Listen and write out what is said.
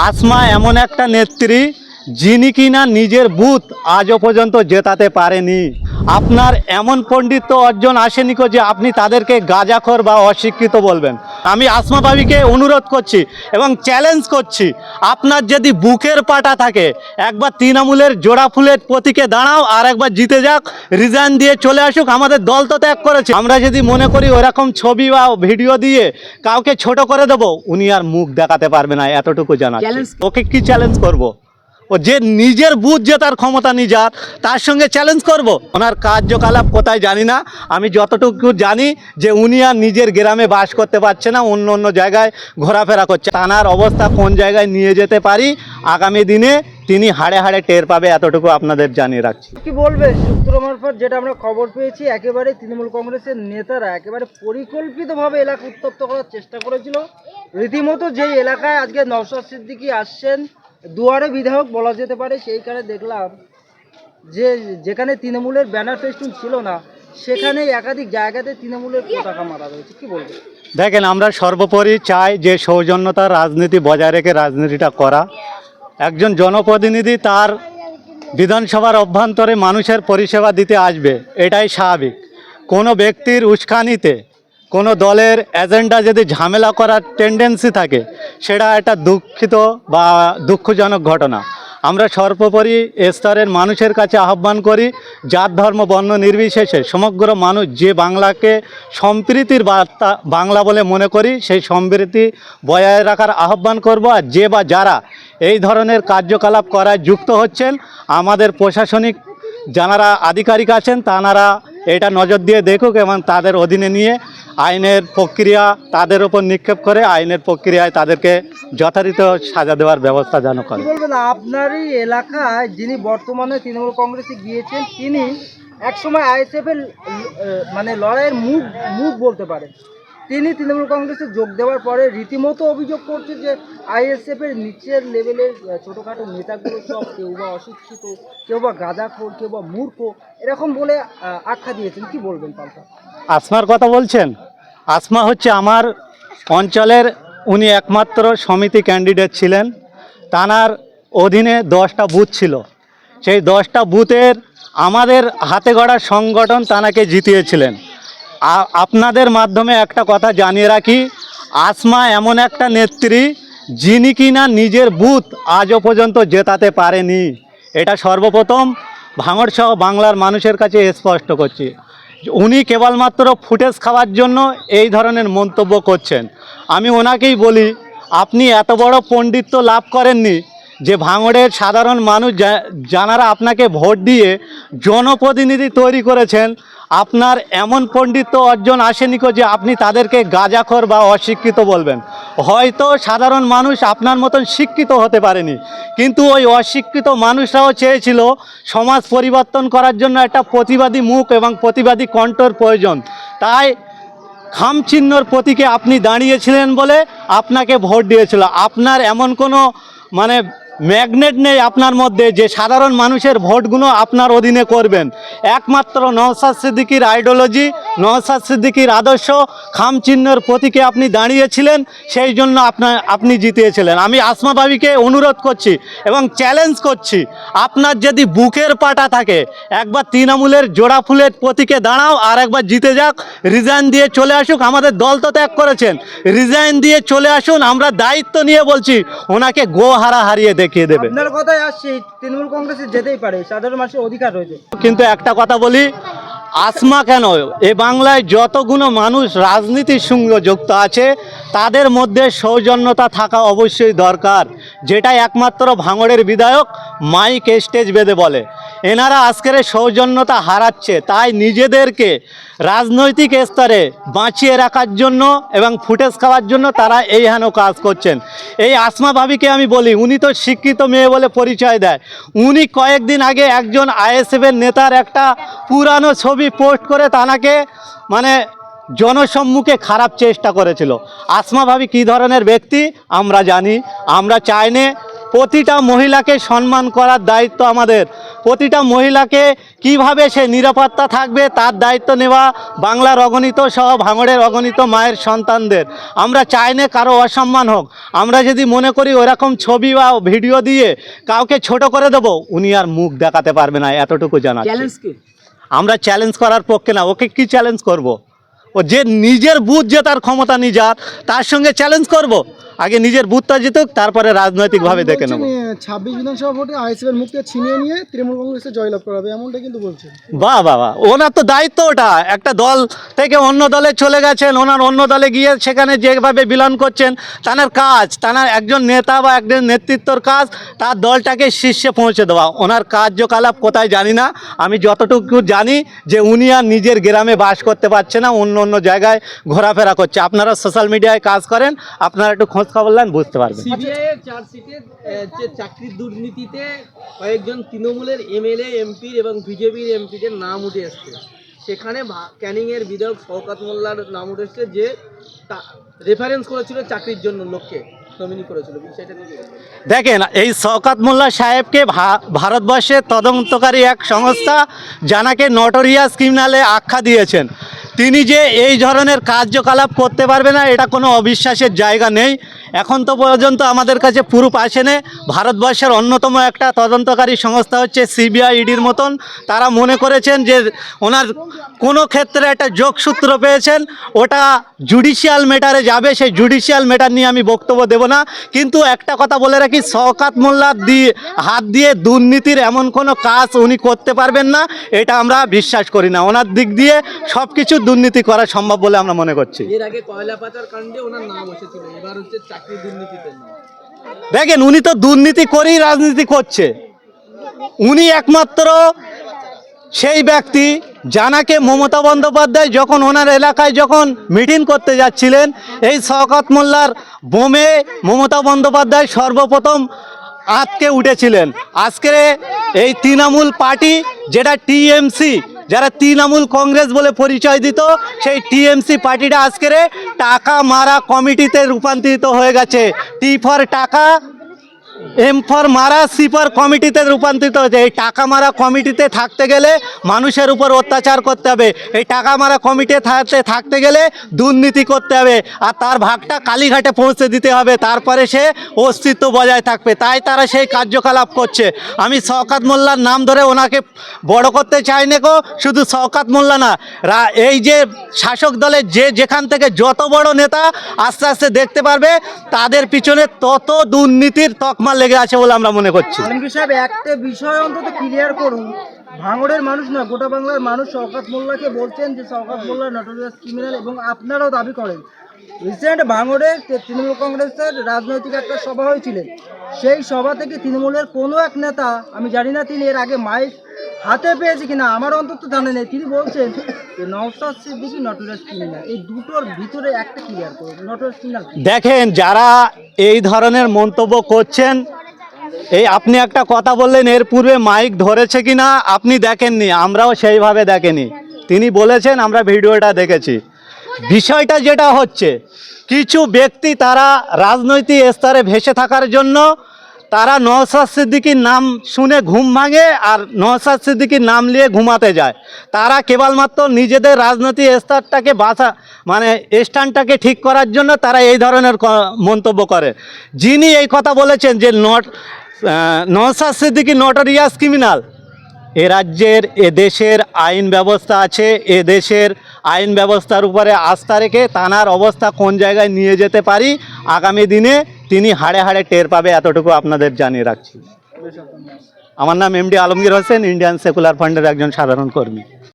আসমা এমন একটা নেত্রী যিনি কিনা নিজের বুথ আজও পর্যন্ত জেতাতে পারেনি। আপনার এমন পণ্ডিত্য অর্জন আসেনি কো যে আপনি তাদেরকে গাজাখর বা অশিক্ষিত বলবেন। আমি আসমা বাবিকে অনুরোধ করছি এবং চ্যালেঞ্জ করছি আপনার যদি বুকের পাটা থাকে একবার তৃণমূলের জোড়া ফুলের প্রতীকে দাঁড়াও আর একবার জিতে যাক রিজাইন দিয়ে চলে আসুক আমাদের দল তো ত্যাগ করেছে। আমরা যদি মনে করি ওরকম ছবি বা ভিডিও দিয়ে কাউকে ছোট করে দেবো উনি আর মুখ দেখাতে পারবে না এতটুকু জানা ওকে কি চ্যালেঞ্জ করব। ও যে নিজের বুথ যে তার ক্ষমতা নিজার তার সঙ্গে চ্যালেঞ্জ করব। ওনার কার্যকলাপ কোথায় জানি না। আমি যতটুকু জানি যে উনি আর নিজের গ্রামে বাস করতে পারছে না, অন্য অন্য জায়গায় ঘোরাফেরা করছে। তানার অবস্থা কোন জায়গায় নিয়ে যেতে পারি, আগামী দিনে তিনি হাড়ে হাড়ে টের পাবে, এতটুকু আপনাদের জানিয়ে রাখছি। কি বলবে? সূত্র মারফত যেটা আমরা খবর পেয়েছি, একেবারে তৃণমূল কংগ্রেসের নেতারা একেবারে পরিকল্পিতভাবে এলাকা উত্তপ্ত করার চেষ্টা করেছিল। রীতিমতো যেই এলাকায় আজকে নওশাদ সিদ্দিকি আসছেন দুয়ারে বিধায়ক বলা যেতে পারে, সেইখানে দেখলাম যে যেখানে তৃণমূলের ব্যানার ফেস্টুন ছিল না, সেখানে একাধিক জায়গাতে তৃণমূলের পতাকা মারা রয়েছে। কি বলবেন দেখেন, আমরা সর্বোপরি চাই যে সৌজন্যতার রাজনীতি বজায় রেখে রাজনীতিটা করা। একজন জনপ্রতিনিধি তার বিধানসভার অভ্যন্তরে মানুষের পরিষেবা দিতে আসবে, এটাই স্বাভাবিক। কোনো ব্যক্তির উস্কানিতে কোনো দলের এজেন্ডা যদি ঝামেলা করার টেন্ডেন্সি থাকে, সেটা একটা দুঃখিত বা দুঃখজনক ঘটনা। আমরা সর্বোপরি স্তরের মানুষের কাছে আহ্বান করি, জাত, ধর্ম, বর্ণ নির্বিশেষে সমগ্র মানুষ যে বাংলাকে সম্প্রীতির বার্তা, বাংলা বলে মনে করি, সেই সম্প্রীতি বজায় রাখার আহ্বান করব। আর যে বা যারা এই ধরনের কার্যকলাপ করায় যুক্ত হচ্ছেন, আমাদের প্রশাসনিক যারা আধিকারিক আছেন তারা এটা নজর দিয়ে দেখুক এবং তাদের অধীনে নিয়ে আইনের প্রক্রিয়া তাদের ওপর নিক্ষেপ করে আইনের প্রক্রিয়ায় তাদেরকে যথারীত সাজা দেওয়ার ব্যবস্থা যেন করে। বলবেন? আপনারই এলাকায় যিনি বর্তমানে তৃণমূল কংগ্রেসে গিয়েছেন, তিনি একসময় আইএসএফ এর মানে লড়াইয়ের মুখ মুখ বলতে পারেন। তিনি তৃণমূল কংগ্রেসে যোগ দেওয়ার পরে রীতিমতো অভিযোগ করছে যে আইএসএফ এর নিচের লেভেলের ছোটখাটো নেতাগুলো সব কেউ বা অশিক্ষিত, কেউ বা গাঁজাখোর কেউ বা মূর্খ, এরকম বলে আখ্যা দিয়েছেন। কি বলবেন পাল্টা? আসমার কথা বলছেন? আসমা হচ্ছে আমার অঞ্চলের, উনি একমাত্র সমিতি ক্যান্ডিডেট ছিলেন। তানার অধীনে দশটা বুথ ছিল। সেই দশটা বুথের আমাদের হাতে গড়া সংগঠন তানাকে জিতিয়েছিলেন। আপনাদের মাধ্যমে একটা কথা জানিয়ে রাখি, আসমা এমন একটা নেত্রী যিনি কিনা নিজের বুথ আজও পর্যন্ত জেতাতে পারেনি। এটা সর্বপ্রথম ভাঙড়সহ বাংলার মানুষের কাছে স্পষ্ট করছি। উনি কেবলমাত্র ফুটেজ খাওয়ার জন্য এই ধরনের মন্তব্য করছেন। আমি ওনাকেই বলি, আপনি এত বড় পণ্ডিত্য লাভ করেননি যে ভাঙড়ের সাধারণ মানুষ যারা আপনাকে ভোট দিয়ে জনপ্রতিনিধি তৈরি করেছেন, আপনার এমন পণ্ডিত্য অর্জন আসেনি কো যে আপনি তাদেরকে গাজাখর বা অশিক্ষিত বলবেন। হয়তো সাধারণ মানুষ আপনার মতন শিক্ষিত হতে পারেনি, কিন্তু ওই অশিক্ষিত মানুষরাও চেয়েছিল সমাজ পরিবর্তন করার জন্য একটা প্রতিবাদী মুখ এবং প্রতিবাদী কণ্ঠর প্রয়োজন। তাই খামচিহ্নর প্রতীকে আপনি দাঁড়িয়েছিলেন বলে আপনাকে ভোট দিয়েছিল। আপনার এমন কোনো মানে ম্যাগনেট নেই আপনার মধ্যে, যে সাধারণ মানুষের ভোটগুলো আপনার অধীনে করবেন। একমাত্র নওসাদ সিদ্দিকির আইডিওলজি নওসাদ সিদ্দিকির আদর্শ খামচিহ্নর প্রতীকে আপনি দাঁড়িয়েছিলেন, সেই জন্য আপনার আপনি জিতিয়েছিলেন। আমি আসমা বাবিকে অনুরোধ করছি এবং চ্যালেঞ্জ করছি, আপনার যদি বুকের পাটা থাকে, একবার তৃণমূলের জোড়া ফুলের প্রতীকে দাঁড়াও, আর একবার জিতে যাক রিজাইন দিয়ে চলে আসুক, আমাদের দল তো ত্যাগ করেছেন। রিজাইন দিয়ে চলে আসুন, আমরা দায়িত্ব নিয়ে বলছি, ওনাকে গোহারা হারিয়ে দেখিয়ে দেবে। আপনার কথাই আসছে তৃণমূল কংগ্রেসে যেতেই পারে সাধারণ মানুষের অধিকার রয়েছে। কিন্তু একটা কথা বলি আসমা কেন? এ বাংলায় যতগুলো মানুষ রাজনীতির সঙ্গে যুক্ত আছে তাদের মধ্যে সৌজন্যতা থাকা অবশ্যই দরকার, যেটা একমাত্র ভাঙড়ের বিধায়ক মাইক স্টেজ বেঁধে বলে। এনারা আজকের সৌজন্যতা হারাচ্ছে, তাই নিজেদেরকে রাজনৈতিক স্তরে বাঁচিয়ে রাখার জন্য এবং ফুটেজ খাওয়ার জন্য তারা এই হেন কাজ করছেন। এই আসমা ভাবিকে আমি বলি, উনি তো শিক্ষিত মেয়ে বলে পরিচয় দেয়। উনি কয়েকদিন আগে একজন আইএসএফের নেতার একটা পুরানো ছবি পোস্ট করে তানাকে মানে জনসম্মুখে খারাপ চেষ্টা করেছিল। আসমা ভাবি কী ধরনের ব্যক্তি? আমরা জানি। আমরা চাইনে প্রতিটা মহিলাকে সম্মান করার দায়িত্ব আমাদের। প্রতিটা মহিলাকে কীভাবে সে নিরাপত্তা থাকবে তার দায়িত্ব নেওয়া বাংলার অগণিত সহ ভাঙড়ের অগণিত মায়ের সন্তানদের। আমরা চাই না কারও অসম্মান হোক। আমরা যদি মনে করি ওরকম ছবি বা ভিডিও দিয়ে কাউকে ছোট করে দেবো উনি আর মুখ দেখাতে পারবে না এতটুকু জানা আমরা চ্যালেঞ্জ করার পক্ষে না ওকে কি চ্যালেঞ্জ করব। ও যে নিজের বুথ যে তার ক্ষমতা নিজার তার সঙ্গে চ্যালেঞ্জ করব। আগে নিজের বুথটা জিতুক তারপরে রাজনৈতিকভাবে দেখে নেব। ছাব্বিশ বিধানসভা ভোটে আইএসএফের মুখকে ছিনিয়ে নিয়ে তৃণমূল কংগ্রেসে জয়লাভ করাবে এমনটা কিন্তু বলছে বাহ বাবা ওনার তো দায়িত্ব ওটা। একটা দল থেকে অন্য দলে চলে গেছেন ওনার অন্য দলে গিয়ে সেখানে যেভাবে বিলন করছেন তার কাজ তার একজন নেতা বা একজন নেতৃত্বর কাজ তার দলটাকে শীর্ষে পৌঁছে দেওয়া। ওনার কার্যকলাপ কোথায় জানি না। আমি যতটুকু জানি যে উনি আর নিজের গ্রামে বাস করতে পারছে না অন্য অন্য জায়গায় ঘোরাফেরা করছে। আপনারা সোশ্যাল মিডিয়ায় কাজ করেন আপনারা একটু খোঁজ খবর নেন বুঝতে পারবেন। সিবিআই এর চার্জশিটে যে চাকরির দুর্নীতিতে কয়েকজন তৃণমূলের এমএলএ এমপির এবং বিজেপির এমপিদের নাম উঠে এসছে। সেখানে ভা- ক্যানিংয়ের বিধায়ক শওকাত মোল্লার নাম উঠে এসছে যে রেফারেন্স করেছিল চাকরির জন্য লোককে? দেখেন এই শওকাত মোল্লা সাহেবকে ভারতবর্ষের তদন্তকারী এক সংস্থা জানাকে নটোরিয়াস ক্রিমিনালে আখ্যা দিয়েছেন। তিনি যে এই ধরনের কার্যকলাপ করতে পারবে না এটা কোনো অবিশ্বাসের জায়গা নেই। এখন তো পর্যন্ত আমাদের কাছে প্রুফ আসেনে। ভারতবর্ষের অন্যতম একটা তদন্তকারী সংস্থা হচ্ছে সিবিআই ইডির মতন। তারা মনে করেছেন যে ওনার কোনো ক্ষেত্রে একটা যোগসূত্র পেয়েছেন। ওটা জুডিশিয়াল ম্যাটারে যাবে, সেই জুডিশিয়াল ম্যাটার নিয়ে আমি বক্তব্য দেব না। কিন্তু একটা কথা বলে রাখি, শওকাত মোল্লার দিয়ে হাত দিয়ে দুর্নীতির এমন কোনো কাজ উনি করতে পারবেন না, এটা আমরা বিশ্বাস করি না। ওনার দিক দিয়ে সব কিছু দুর্নীতি করা সম্ভব বলে আমরা মনে করছি। এর আগে কয়লা পাচার কাণ্ডে ওনার নাম এসেছিল। এবার হচ্ছে দেখেন, উনি তো দুর্নীতি করেই রাজনীতি করছে। উনি একমাত্র সেই ব্যক্তি জানাকে মমতা বন্দ্যোপাধ্যায় যখন ওনার এলাকায় যখন মিটিং করতে যাচ্ছিলেন, এই শওকত মোল্লার বোমে মমতা বন্দ্যোপাধ্যায় সর্বপ্রথম আটকে উঠেছিলেন। আজকে এই তৃণমূল পার্টি, যেটা টিএমসি যারা তৃণমূল কংগ্রেস বলে পরিচয় দিত, সেই টিএমসি পার্টিটা আজকের টাকা মারা কমিটিতে রূপান্তরিত হয়ে গেছে। টি ফর টাকা এম ফর মারা সি ফর কমিটিতে রূপান্তরিত হয়েছে। এই টাকা মারা কমিটিতে থাকতে গেলে মানুষের উপর অত্যাচার করতে হবে। এই টাকা মারা কমিটি থাকতে গেলে দুর্নীতি করতে হবে। আর তার ভাগটা কালীঘাটে পৌঁছে দিতে হবে। তারপরে সে অস্তিত্ব বজায় থাকবে। তাই তারা সেই কার্যকলাপ করছে। আমি শওকাত মোল্লার নাম ধরে ওনাকে বড় করতে চাই না গো। শুধু শওকাত মোল্লা না এই যে শাসক দলের যে যেখান থেকে যত বড় নেতা আস্তে আস্তে দেখতে পারবে, তাদের পিছনে তত দুর্নীতির তকমা লেগে আছে বলে আমরা মনে করছি। একটা বিষয় অন্তত ক্লিয়ার করুন। ভাঙড়ের মানুষ না গোটা বাংলার মানুষ শওকাত মোল্লাকে বলছেন যে শওকাত মোল্লা নটোরিয়াস ক্রিমিনাল এবং আপনারাও দাবি করেন। রিসেন্ট ভাঙড়ে তৃণমূল কংগ্রেসের রাজনৈতিক একটা সভা হয়েছিলেন সেই সভা থেকে তৃণমূলের কোনো এক নেতা, আমি জানি না তিনি এর আগে মাইক হাতে পেয়েছে কিনা আমার অন্তত জানা নেই। তিনি বলছেন যে নওশাদ সিদ্দিকি নটোরিয়াস ক্রিমিনাল এই দুটোর ভিতরে একটা ক্লিয়ার করুন নটোরিয়াস ক্রিমিনাল দেখেন, যারা এই ধরনের মন্তব্য করছেন, এই আপনি একটা কথা বললেন, এর পূর্বে মাইক ধরেছে কিনা আপনি দেখেননি, আমরাও সেইভাবে দেখেনি। তিনি বলেছেন, আমরা ভিডিওটা দেখেছি। বিষয়টা যেটা হচ্ছে, কিছু ব্যক্তি তারা রাজনৈতিক স্তরে ভেসে থাকার জন্য তারা নওসাদ সিদ্দিকির নাম শুনে ঘুম ভাঙে আর নওসাদ সিদ্দিকির নাম নিয়ে ঘুমাতে যায়। তারা কেবলমাত্র নিজেদের রাজনৈতিক স্তরটাকে বাঁচা মানে স্ট্যান্ডটাকে ঠিক করার জন্য তারা এই ধরনের মন্তব্য করে। যিনি এই কথা বলেছেন যে not Naushad Siddiqui notorious criminal এ রাজ্যের, এ দেশের আইন ব্যবস্থা আছে, এ দেশের আইন ব্যবস্থার উপরে আস্থা রেখে তানার অবস্থা কোন জায়গায় নিয়ে যেতে পারি, আগামী দিনে তিনি হাড়ে হাড়ে টের পাবে এতটুকু আপনাদের জানিয়ে রাখছি। আমার নাম MD Alamgir Hossain Indian secular ফান্ডের একজন সাধারণ কর্মী।